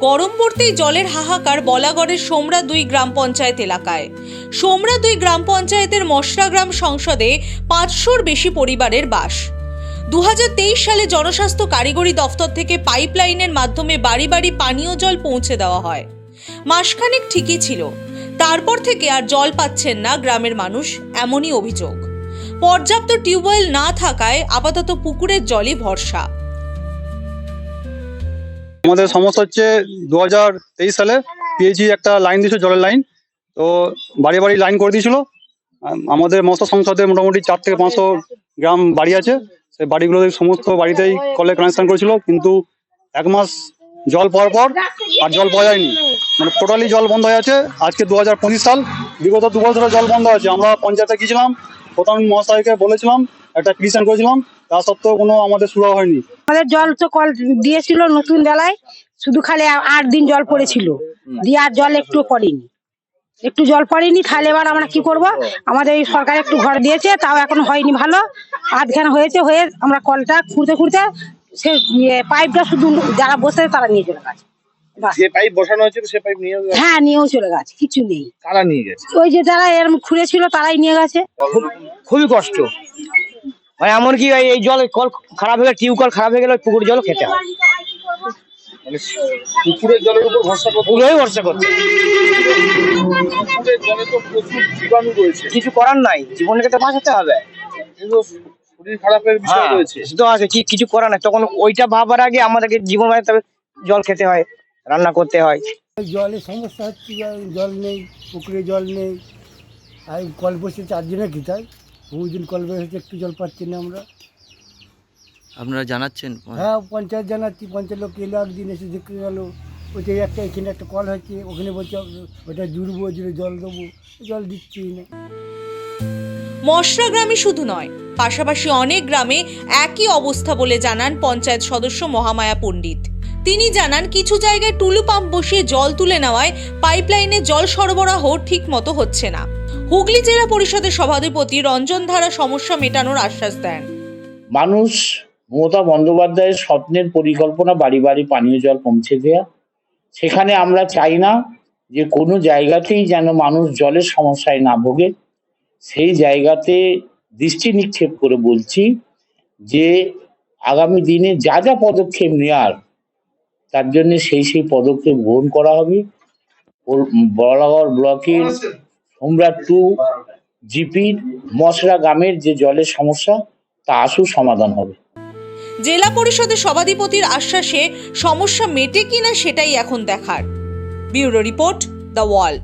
গরম পড়তেই জলের হাহাকার বলাগড়ের সোমরা দুই গ্রাম পঞ্চায়েত এলাকায়। সোমরা দুই গ্রাম পঞ্চায়েতের মশরা গ্রাম সংসদে পাঁচশোর বেশি পরিবারের বাস। দু হাজার তেইশ সালে জনস্বাস্থ্য কারিগরি দফতর থেকে পাইপলাইনের মাধ্যমে বাড়ি বাড়ি পানীয় জল পৌঁছে দেওয়া হয়। মাসখানেক ঠিকই ছিল। তারপর থেকে আর জল পাচ্ছেন না গ্রামের মানুষ, এমনই অভিযোগ। পর্যাপ্ত টিউবওয়েল না থাকায় আপাতত পুকুরের জলই ভরসা। আমাদের সমস্যা হচ্ছে দু হাজার তেইশ সালে পিএইচি একটা লাইন দিয়েছিল, জলের লাইন তো বাড়ি বাড়ি লাইন করে দিয়েছিল। আমাদের মৎস্য সংসদে মোটামুটি চার থেকে পাঁচশো গ্রাম বাড়ি আছে। সেই বাড়িগুলোতে সমস্ত বাড়িতেই কলে কানেকশন করেছিল। কিন্তু এক মাস জল পাওয়ার পর আর জল পাওয়া যায়নি। মানে টোটালি জল বন্ধ হয়ে আছে। আজকে দু হাজার পঁচিশ সাল, বিগত দু বছর জল বন্ধ আছে। আমরা পঞ্চায়েতে গিয়েছিলাম প্রধান মহাশয়কে বলেছিলাম একটা পিটিশন করেছিলাম তা সত্ত্বেও কোনো আমাদের সুরাহ হয়নি। আমাদের জল তো কল দিয়েছিল নতুন বেলায় শুধু খালি আট দিন জল পড়েছিল। দিয়ে আর জল একটু পড়েনি। একটু জল পড়েনি তাহলে এবার আমরা কি করব? আমাদের এই সরকার একটু ঘর দিয়েছে তাও এখন হয়নি ভালো। আধখানা হয়েছে হয়ে আমরা কলটা খুঁড়তে খুঁড়তে সে ইয়ে, পাইপটা শুধু যারা বসে তারা নিয়ে চলে গেছে। যে পাইপ বসানো হয়েছিল সে পাইপ নিয়ে হ্যাঁ নিয়েও চলে গেছে কিছু নেই। কারা নিয়ে গেছে? ওই যে যারা এরম খুঁড়েছিল তারাই নিয়ে গেছে। খুবই কষ্ট। মানে এমনকি এই- এই জল কল খারাপ হয়ে গেলে টিউব কল খারাপ হয়ে গেলে পুকুর জল খেতে হয়। মানে পুকুরের জলের উপর ভরসা করতে পুকুরেই ভরসা করতে পুকুরের জলে তো প্রচুর জীবাণু রয়েছে। কিছু করার নাই জীবনকে তো বাঁচাতে হবে। শরীর খারাপের বিষয় হ্যাঁ, রয়েছে। তো আছে কি কিছু করার নাই। তখন ওইটা ভাবার আগে আমাদেরকে জীবন বাঁচাতে জল খেতে হয় রান্না করতে হয়। জলের সমস্যা হচ্ছে জল- জল নেই পুকুরে জল নেই। আর কল বসে চারজনে কি তাই বহুদিন কল বসেছে একটু জল পাচ্ছি না আমরা। আপনারা জানাচ্ছেন? হ্যাঁ পঞ্চায়েত জানাচ্ছি পঞ্চায়েত লোক এলো একদিন এসে দেখে গেল ওইটাই একটা এখানে একটা কল হচ্ছে ওখানে বলছে ওটা জুড়বো জুড়ে জল দেবো জল দিচ্ছি না। মশরা গ্রামে শুধু নয় পাশাপাশি অনেক গ্রামে একই অবস্থা বলে জানান পঞ্চায়েত সদস্য মহামায়া পণ্ডিত। তিনি জানান কিছু জায়গায় টুলু পাম্প বসিয়ে জল তুলে নেওয়ায় পাইপলাইনে জল সরবরাহ ঠিক মতো হচ্ছে না। হুগলি জেলা পরিষদের সভাধিপতি রঞ্জন ধারা সমস্যা মেটানোর আশ্বাস দেন। মানুষ মমতা বন্দ্যোপাধ্যায়ের স্বপ্নের পরিকল্পনা বাড়ি বাড়ি পানীয় জল পৌঁছে দেওয়া সেখানে আমরা চাই না যে কোনো জায়গাতেই যেন মানুষ জলের সমস্যায় না ভোগে। সেই জায়গাতে দৃষ্টি নিক্ষেপ করে বলছি যে আগামী দিনে যা যা পদক্ষেপ নেওয়ার তার জন্য সেই সেই পদক্ষেপ গ্রহণ করা হবে। বলাগড় ব্লকের সোমরা টু জিপির মশরা গ্রামের যে জলের সমস্যা, তা আসু সমাধান হবে। জেলা পরিষদের সভাধিপতির আশ্বাসে সমস্যা মেটে কিনা সেটাই এখন দেখার। Bureau report the Wall.